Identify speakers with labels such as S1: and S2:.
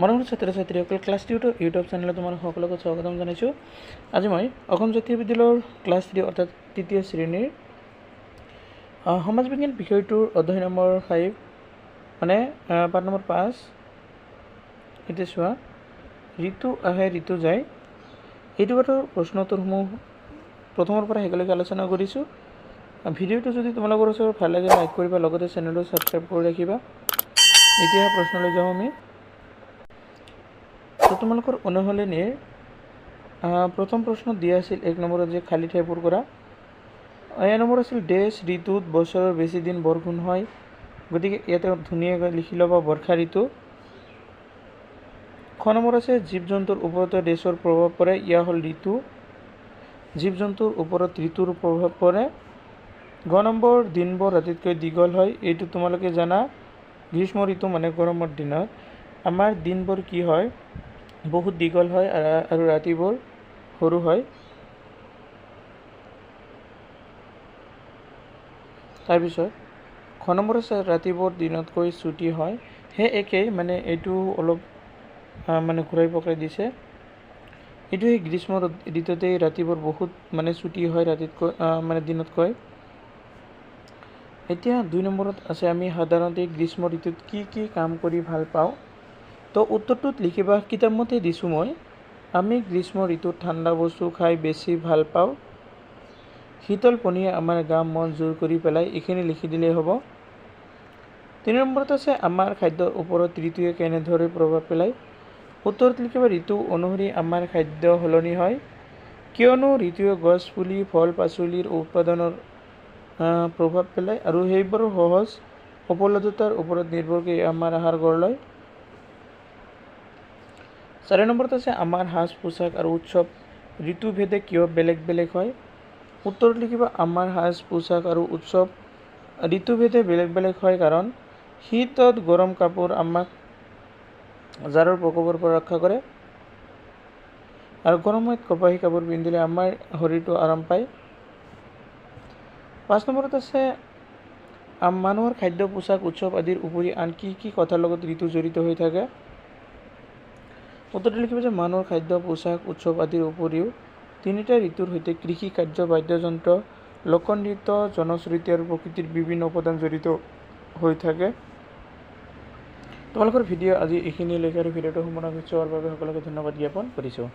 S1: মৰমৰ ছাত্ৰ ছাত্ৰীসকল ক্লাছ টিউটৰ ইউটিউব চেনেলত তোমাৰ সকলোকে স্বাগতম জনাইছোঁ। আজি মই অসম জাতীয় বিদ্যালয়ৰ ক্লাছ থ্ৰী অৰ্থাৎ তৃতীয় শ্ৰেণীৰ সমাজ বিজ্ঞান বিষয়টোৰ অধ্যায় নম্বৰ ফাইভ মানে পাঠ নম্বৰ পাঁচ, এতিয়া চোৱা, ঋতু আহে, ঋতু যায়। এইটো পাঠৰ প্ৰশ্ন প্ৰথমৰ পৰা শেষলৈকে আলোচনা কৰিছোঁ। ভিডিঅ'টো যদি তোমালোকৰ ওচৰত ভালো লাগে লাইক কৰিবা, লগতে চেনেলটো ছাবস্ক্ৰাইব কৰি ৰাখিবা। এতিয়া প্ৰশ্নলৈ যাওঁ আমি। তো তোমালোকৰ অনুশীলনীৰ প্ৰথম প্ৰশ্নত দিয়া আছিল এক নম্বৰত যে খালী ঠাই পূৰ কৰা। এ নম্বৰ আছিল ডেছ ঋতুত বছৰৰ বেছি দিন বৰষুণ হয়, গতিকে ইয়াতে ধুনীয়াকৈ লিখি ল'বা বৰ্ষা ঋতু। খ নম্বৰ আছে জীৱ জন্তুৰ ওপৰতো ডেছৰ প্ৰভাৱ পৰে, ইয়া হ'ল ঋতু। জীৱ জন্তুৰ ওপৰত ঋতুৰ প্ৰভাৱ পৰে। গ নম্বৰ, দিনবোৰ ৰাতিতকৈ দীঘল হয়, এইটো তোমালোকে জানা। গ্ৰীষ্ম ঋতু মানে গৰমৰ দিনত। আমাৰ দিনবোৰ কি হয়? বহুত দীঘল হয় আৰু ৰাতিবোৰ সৰু হয়। তাৰপিছত খ নম্বৰ আছে ৰাতিবোৰ দিনতকৈ ছুটি হয়। সেই একেই মানে এইটো অলপ মানে ঘূৰাই পকাই দিছে। এইটো সেই গ্ৰীষ্ম ঋতুতেই ৰাতিবোৰ বহুত মানে ছুটি হয় ৰাতিতকৈ মানে দিনতকৈ। এতিয়া দুই নম্বৰত আছে আমি সাধাৰণতে গ্ৰীষ্ম ঋতুত কি কি কাম কৰি ভাল পাওঁ? তো উত্তৰটোত লিখিবা কিতাপমতে দিছোঁ মই। আমি গ্ৰীষ্ম ঋতুত ঠাণ্ডা বস্তু খাই বেছি ভাল পাওঁ। শীতল পনীয়ে আমাৰ গা মন জোৰ কৰি পেলাই এইখিনি লিখি দিলেই হ'ব। তিনি নম্বৰত আছে আমাৰ খাদ্যৰ ওপৰত ঋতুৱে কেনেদৰে প্ৰভাৱ পেলায়? উত্তৰত লিখিবা ঋতু অনুসৰি আমাৰ খাদ্য সলনি হয়। কিয়নো ঋতুৱে গছ পুলি ফল পাচলিৰ উৎপাদনৰ প্ৰভাৱ পেলায় আৰু সেইবোৰৰ সহজ। উপলব্ধতাৰ ওপৰত নিৰ্ভৰ কৰি আমাৰ আহাৰ গঢ় লয়। চাৰি নম্বৰত আছে আমাৰ সাজ পোছাক আৰু উৎসৱ। ঋতুভেদে কিয় বেলেগ বেলেগ হয়? উত্তৰত লিখিবা আমাৰ সাজ পোছাক আৰু উৎসৱ ঋতুভেদে বেলেগ বেলেগ হয় কাৰণ শীতত গৰম কাপোৰ আমাক জাৰৰ প্ৰকোপৰ পৰা ৰক্ষা কৰে। আৰু গৰমত কপাহী কাপোৰ পিন্ধিলে আমাৰ শৰীৰটো আৰাম পায়। পাঁচ নম্বৰত আছে মানুহৰ খাদ্য পোছাক উৎসৱ আদিৰ উপৰি আন কি কি কথাৰ লগত ঋতু জড়িত হৈ থাকে? উত্তৰটো লিখিব যে মানুহৰ খাদ্য পোছাক উৎসৱ আদিৰ উপৰিও তিনিটা ঋতুৰ সৈতে কৃষি কাৰ্য বাদ্যযন্ত্ৰ লোকনৃত্য জনশ্ৰুতি আৰু প্ৰকৃতিৰ বিভিন্ন উপাদান জড়িত হৈ থাকে। তোমালোকৰ ভিডিঅ' আজি এইখিনিলৈকে আৰু ভিডিঅ'টো সম্পূৰ্ণ চোৱাৰ বাবে সকলোকে ধন্যবাদ জ্ঞাপন কৰিছোঁ।